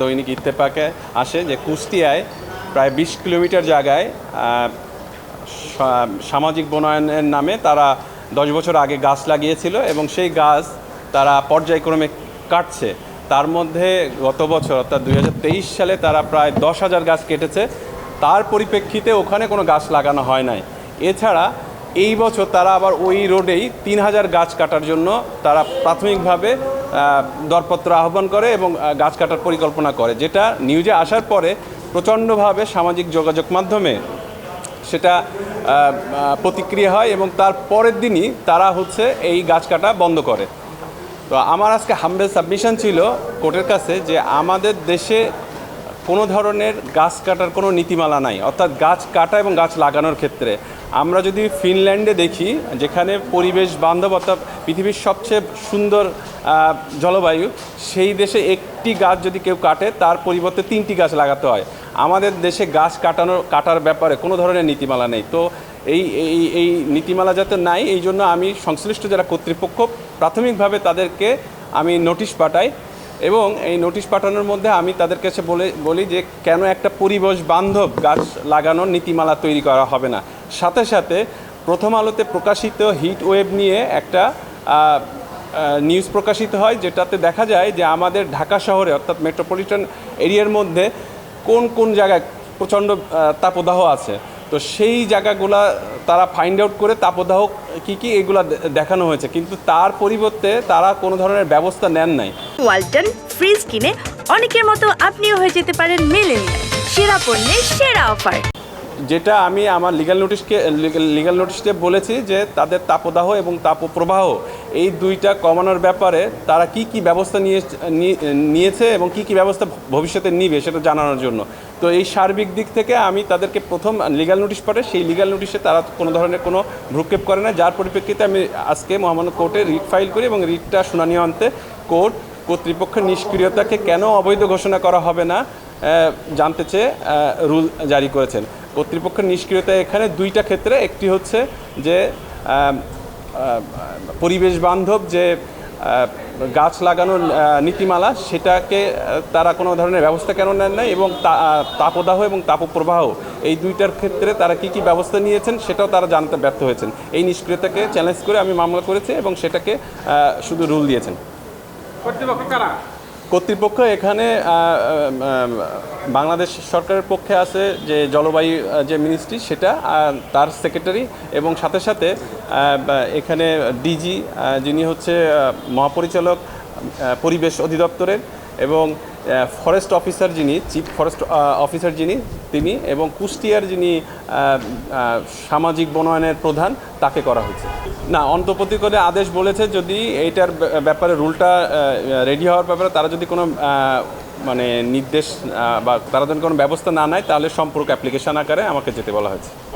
দৈনিক ইত্তেফাকে আসে যে কুষ্টিয়ায় প্রায় বিশ কিলোমিটার জায়গায় সামাজিক বনায়নের নামে তারা দশ বছর আগে গাছ লাগিয়েছিল এবং সেই গাছ তারা পর্যায়ক্রমে কাটছে। তার মধ্যে গত বছর, অর্থাৎ দু হাজার তেইশ সালে তারা প্রায় দশ হাজার গাছ কেটেছে। তার পরিপ্রেক্ষিতে ওখানে কোনো গাছ লাগানো হয় নাই। এছাড়া এই বছর তারা আবার ওই রোডেই তিন হাজার গাছ কাটার জন্য তারা প্রাথমিকভাবে দরপত্র আহ্বান করে এবং গাছ কাটার পরিকল্পনা করে। যেটা নিউজে আসার পরে প্রচণ্ডভাবে সামাজিক যোগাযোগ মাধ্যমে সেটা প্রতিক্রিয়া হয় এবং তার পরের দিনই তারা হচ্ছে এই গাছ কাটা বন্ধ করে। তো আমার আজকে হাম্বেল সাবমিশন ছিল কোর্টের কাছে যে আমাদের দেশে কোনো ধরনের গাছ কাটার কোনো নীতিমালা নাই। অর্থাৎ গাছ কাটা এবং গাছ লাগানোর ক্ষেত্রে আমরা যদি ফিনল্যান্ডে দেখি, যেখানে পরিবেশ বান্ধব অর্থাৎ পৃথিবীর সবচেয়ে সুন্দর জলবায়ু, সেই দেশে একটি গাছ যদি কেউ কাটে, তার পরিবর্তে তিনটি গাছ লাগাতে হয়। আমাদের দেশে গাছ কাটানোর কাটার ব্যাপারে কোনো ধরনের নীতিমালা নেই। তো এই এই এই নীতিমালা যাতে নাই, এই জন্য আমি সংশ্লিষ্ট যারা কর্তৃপক্ষ প্রাথমিকভাবে তাদেরকে আমি নোটিশ পাঠাই এবং এই নোটিশ পাঠানোর মধ্যে আমি তাদের কাছে বলে, বলি যে কেন একটা পরিবেশ বান্ধব গাছ লাগানোর নীতিমালা তৈরি করা হবে না। সাথে সাথে প্রথম আলোতে প্রকাশিত হিট ওয়েভ নিয়ে একটা নিউজ প্রকাশিত হয়, যেটাতে দেখা যায় যে আমাদের ঢাকা শহরে, অর্থাৎ মেট্রোপলিটন এরিয়ার মধ্যে কোন কোন জায়গায় প্রচণ্ড তাপদাহ আছে। তো সেই জায়গাগুলা তারা ফাইন্ড আউট করে তাপদাহ কী কী এগুলা দেখানো হয়েছে। কিন্তু তার পরিবর্তে তারা কোনো ধরনের ব্যবস্থা নেন নাই। ওয়ালটন ফ্রিজ কিনে অনেকের মতো আপনিও হয়ে যেতে পারেন মেলেনিয়া সেরা পণ্যের সেরা অফার। যেটা আমি আমার লিগ্যাল নোটিশকে লিগ্যাল নোটিশকে বলেছি যে তাদের তাপদাহ এবং তাপপ্রবাহ, এই দুইটা কমানোর ব্যাপারে তারা কি কি ব্যবস্থা নিয়ে নিয়েছে এবং কি কি ব্যবস্থা ভবিষ্যতে নিবে সেটা জানানোর জন্য। তো এই সার্বিক দিক থেকে আমি তাদেরকে প্রথম লিগ্যাল নোটিশ পাঠাই, সেই লিগাল নোটিশে তারা কোনো ধরনের কোনো ভ্রুক্ষেপ করে না। যার পরিপ্রেক্ষিতে আমি আজকে মহামান্য কোর্টে রিট ফাইল করি এবং রিটটা শুনানি অন্তে কোর্ট কর্তৃপক্ষের নিষ্ক্রিয়তাকে কেন অবৈধ ঘোষণা করা হবে না জানতে চেয়ে রুল জারি করেছেন। কর্তৃপক্ষের নিষ্ক্রিয়তা এখানে দুইটা ক্ষেত্রে। একটি হচ্ছে যে পরিবেশ বান্ধব যে গাছ লাগানোর নীতিমালা, সেটাকে তারা কোনো ধরনের ব্যবস্থা কেন নেন নাই এবং তাপদাহ এবং তাপপ্রবাহ, এই দুইটার ক্ষেত্রে তারা কি কি ব্যবস্থা নিয়েছেন সেটাও তারা জানতে ব্যর্থ হয়েছেন। এই নিষ্ক্রিয়তাকে চ্যালেঞ্জ করে আমি মামলা করেছি এবং সেটাকে শুধু রুল দিয়েছেন। কর্তৃপক্ষ কারা? কর্তৃপক্ষ এখানে বাংলাদেশ সরকারের পক্ষে আছে যে জলবায়ু যে মিনিস্ট্রি সেটা তার সেক্রেটারি এবং সাথে সাথে এখানে ডিজি যিনি হচ্ছে মহাপরিচালক পরিবেশ অধিদপ্তরের এবং ফরেস্ট অফিসার যিনি চিফ ফরেস্ট অফিসার যিনি, তিনি এবং কুষ্টিয়ার যিনি সামাজিক বনায়নের প্রধান, তাকে করা হয়েছে। না অন্তর্বর্তী করে আদেশ বলেছে যদি এইটার ব্যা- ব্যাপারে রুলটা রেডি হওয়ার ব্যাপারে তারা যদি কোনো মানে নির্দেশ বা তারা যদি কোনো ব্যবস্থা না নেয়, তাহলে সম্পর্ক অ্যাপ্লিকেশন আকারে আমাকে যেতে বলা হয়েছে।